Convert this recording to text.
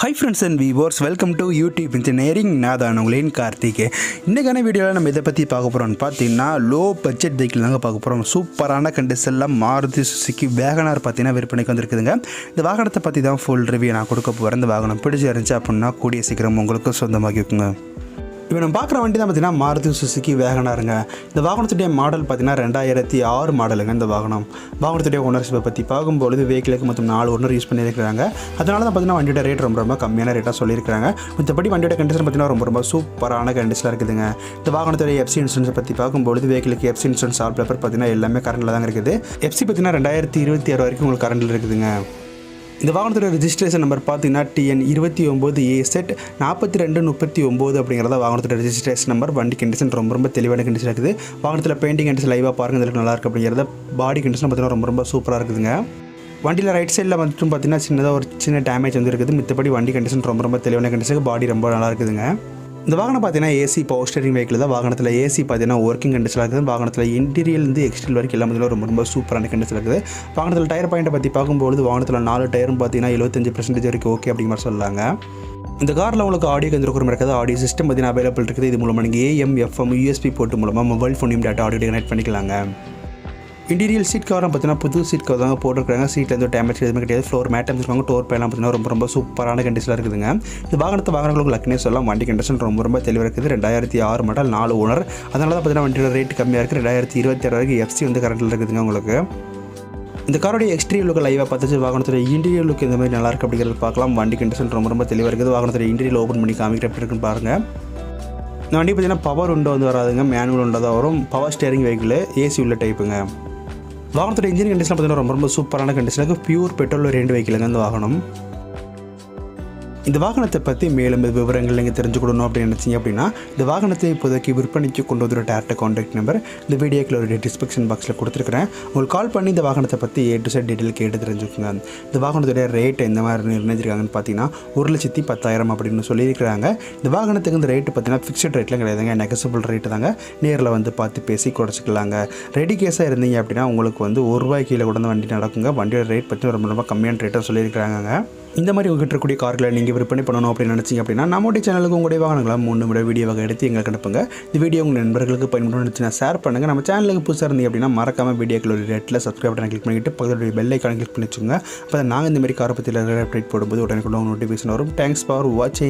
Hi friends and viewers welcome to YouTube engineering நான் தான் உங்களின் கார்த்திக். இன்றைக்கான வீடியோவில் நம்ம இதை பற்றி பார்க்க போகிறோம்னு பார்த்தீங்கன்னா லோ பட்ஜெட் வெஹிக்கிள் தாங்க பார்க்க போகிறோம் சூப்பரான கண்டிஷனில் மாருதி சுசுக்கி வேகனார் பார்த்தீங்கன்னா விற்பனைக்கு வந்திருக்குதுங்க. இந்த வாகனத்தை பற்றி தான் ஃபுல் ரிவ்யூ நான் கொடுக்க போகிறேன் இந்த வாகனம் பிடிச்சி இருந்துச்சு அப்படின்னா கூடிய சீக்கிரம் உங்களுக்கு சொந்தமாக்கிக்குங்க இப்போ நம்ம பார்க்குற வண்டி தான் பார்த்தீங்கன்னா மாருதி சுசுக்கி வேகனாருங்க இந்த வாகனத்துடைய மாடல் பார்த்தீங்கன்னா ரெண்டாயிரத்தி ஆறு மாடலுங்க இந்த வாகனம். வாகனத்துடைய ஓனர்ஷிப்பை பற்றி பார்க்கும்பொழுது வெஹிக்கிளுக்கு மொத்தம் நாலு ஓனர் யூஸ் பண்ணியிருக்கிறாங்க. அதனால தான் பார்த்தீங்கன்னா வண்டியோட ரேட் ரொம்ப ரொம்ப கம்மியான ரேட்டாக சொல்லியிருக்காங்க மற்றபடி வண்டியோட கண்டிஷன் பார்த்தீங்கன்னா ரொம்ப ரொம்ப சூப்பரான கண்டிஷனாக இருக்குதுங்க. இந்த வாகனத்துடைய எஃப்சி இன்சூரன்ஸை பற்றி பார்க்கும்பொழுது வெஹிக்கிளுக்கு எஃப்சி இன்சூரன்ஸ் ஆல் பேப்பர் பார்த்தீங்கன்னா எல்லாமே கரண்டில் தான் இருக்குது. எஃப்சி பார்த்தீங்கன்னா ரெண்டாயிரத்தி இருபத்தி ஆறு வரைக்கும் உங்களுக்கு கரண்டில் இருக்குதுங்க. இந்த வாகனத்தோட ரிஜிஸ்ட்ரேஷன் நம்பர் பார்த்தீங்கன்னா டிஎன் இருபத்தி ஒம்பது ஏ செட் நாற்பத்தி ரெண்டு முப்பத்தி ஒம்பது அப்படிங்கிறத வாகனத்தோட ரிஜிஸ்ட்ரேஷன் நம்பர் வண்டி கண்டிஷன் ரொம்ப ரொம்ப தெளிவான கண்டிஷன் இருக்குது. வாகனத்தில் பெயிண்டிங் கண்டிஷன் லைவாக பாருங்க இதில் நல்லா இருக்குது அப்படிங்கிறத பாடி கண்டிஷன் பார்த்தீங்கன்னா ரொம்ப ரொம்ப சூப்பராக இருக்குதுங்க. வண்டியில் ரைட் சைடில் மட்டும் பார்த்தீங்கன்னா சின்னதாக ஒரு சின்ன டேமேஜ் வந்து இருக்குது. மித்தபடி வண்டி கண்டிஷன் ரொம்ப ரொம்ப தெளிவான கண்டிஷனுக்கு பாடி ரொம்ப நல்லா இருக்குதுங்க. இந்த வாகனம் பார்த்தீங்கன்னா ஏசி பவர் ஸ்டேரிங் வெஹிக்கிள் தான். வாகனத்தில் ஏசி பார்த்தீங்கன்னா ஒர்க்கிங் கண்டிஷனில் இருக்குது. வாகனத்தில் இன்டீரியர்லேருந்து எக்ஸ்டீரியல் வரைக்கும் எல்லாமே ரொம்ப ரொம்ப சூப்பரான கண்டிஷனில் இருக்குது. வாகனத்தில் டயர் பாயிண்ட்டை பற்றி பார்க்கும்போது வாகனத்தில் நாலு டயரும் பார்த்தீங்கன்னா எழுபத்தஞ்சு பர்சன்டேஜ் வரைக்கும் ஓகே அப்படிங்கிற மாதிரி சொல்லாங்க. இந்த காரில் உங்களுக்கு ஆடியோ கந்திருக்கிற இருக்குது. ஆடியோ சிஸ்டம் பார்த்தீங்கன்னா அவைலபிள் இருக்குது. இது மூலமாக நீங்கள் ஏஎம் எஃப்எம் யூஎஸ்பி போட்டு மூலமாக மொபைல் ஃபோனையும் டேட்டா ஆடியோ கனெக்ட் பண்ணிக்கலாங்க. இன்டீரியல் சீட் கவரம் பார்த்தீங்கன்னா புது சீட் கவர் தாங்க போட்டிருக்காங்க சீட்டில் எந்த டேமேஜ் எதுவுமே கிடையாது. ஃப்ளோர் மேட் இருக்காங்க டோர் பேலாம் பார்த்தீங்கன்னா ரொம்ப ரொம்ப சூப்பரான கண்டிஷனில் இருக்குதுங்க. இந்த வாகனத்தை வாகனங்களுக்கு லக்னே சொல்லலாம். வண்டி கண்டிஷன் ரொம்ப ரொம்ப தெளிவாக இருக்குது. ரெண்டாயிரத்தி ஆறு மாடல் நாலு ஓனர் அதனால தான் பார்த்தீங்கன்னா வண்டியோட ரேட் கம்மியாக இருக்குது ரெண்டாயிரத்தி இருபத்தி ஆறு வரைக்கும் எஃப்சி வந்து கரண்ட்டில் இருக்குதுங்க உங்களுக்கு. இந்த காரோடைய எக்ஸ்டீரியர் லுக்கு லைவாக பார்த்துச்சு வாகனத்தோட இன்டீரியர் லுக் இந்த மாதிரி நல்லாயிருக்கு அப்படிங்கிறது பார்க்கலாம். வண்டி கண்டிஷன் ரொம்ப ரொம்ப தெளிவாக இருக்குது. வாகனத்தோட இன்டீரியர் ஓப்பன் பண்ணி காமிக்கிற எப்படி இருக்குன்னு பாருங்கள் இந்த வண்டி பார்த்தீங்கன்னா பவர் உண்டோ வந்து வராதுங்க. மேனுவல் உண்டோ தான் வரும். பவர் ஸ்டேரிங் வெஹிக்கிள் ஏசி உள்ள டைப்புங்க வாகனத்தோட இன்ஜின் கண்டிஷன் பார்த்தீங்கன்னா ரொம்ப ரொம்ப சூப்பரான கண்டிஷனுக்கு பியூர் பெட்ரோல் ரெண்டு வெஹிக்கிளுங்க இந்த வாகனம். இந்த வாகனத்தை பற்றி மேலும் விவரங்கள் நீங்கள் தெரிஞ்சுக்கணும் அப்படின்னு நினச்சிங்க அப்படின்னா இந்த வாகனத்தை இப்போதைக்கு விற்பனைக்கு கொண்டு வந்துற டேரக்ட் காண்டாக்ட் நம்பர் இந்த வீடியோக்கில் ஒரு டிஸ்கிரிப்ஷன் பாக்ஸில் கொடுத்துருக்கிறேன். உங்களுக்கு கால் பண்ணி இந்த வாகனத்தை பற்றி ஏ டு சைட் டீட்டெயில் கேட்டு தெரிஞ்சுக்கோங்க. இந்த வாகனத்துடைய ரேட் எந்த மாதிரி நிர்ணயிச்சிருக்காங்கன்னு பார்த்தீங்கன்னா ஒரு லட்சத்தி பத்தாயிரம் அப்படின்னு சொல்லியிருக்கிறாங்க. இந்த வாகனத்துக்கு இந்த ரேட்டு பார்த்தீங்கன்னா ஃபிக்ஸ்ட் ரேட்லாம் கிடையாதுங்க. நெகசபிள் ரேட்டு தாங்க. நேரில் வந்து பார்த்து பேசி குறைச்சிக்கலாங்க. ரெடி கேஸாக இருந்தீங்க அப்படின்னா உங்களுக்கு வந்து ஒரு ரூபாய் கீழே கூட வண்டி நடக்குங்க. வண்டியோட ரேட் பற்றி ரொம்ப ரொம்ப கம்மியான ரேட்டாக சொல்லியிருக்கிறாங்க இந்த மாதிரி உங்ககிட்ட இருக்கக்கூடிய கார்களை நீங்கள் விற்பனை பண்ணணும் அப்படின்னு நினச்சிங்க அப்படின்னா நம்முடைய சேனலுக்கு உங்களுடைய வாகனங்களாக மூணு விட வீடியோவாக எடுத்து எங்களுக்கு அனுப்புங்க. இந்த வீடியோ உங்கள் நண்பர்களுக்கு பயன்படும் நினச்சினா ஷேர் பண்ணுங்கள் நம்ம சேனலுக்கு புதுசாக இருந்தீங்க அப்படின்னா மறக்காமல் வீடியோக்கள் ஒரு ரேட்டில் சப்ஸ்கிரைப் பட்டன் கிளிக் பண்ணிட்டு பக்கத்தில் பெல் ஐக்கான கிளிக் பண்ணி வச்சுக்கோங்க அப்போ நாங்கள் இந்த மாதிரி காரை பற்றியில் அப்டேட் போடும்போது உடனே கூட நோட்டிஃபிகேஷன் வரும். தேங்க்ஸ் ஃபார் வாட்சிங்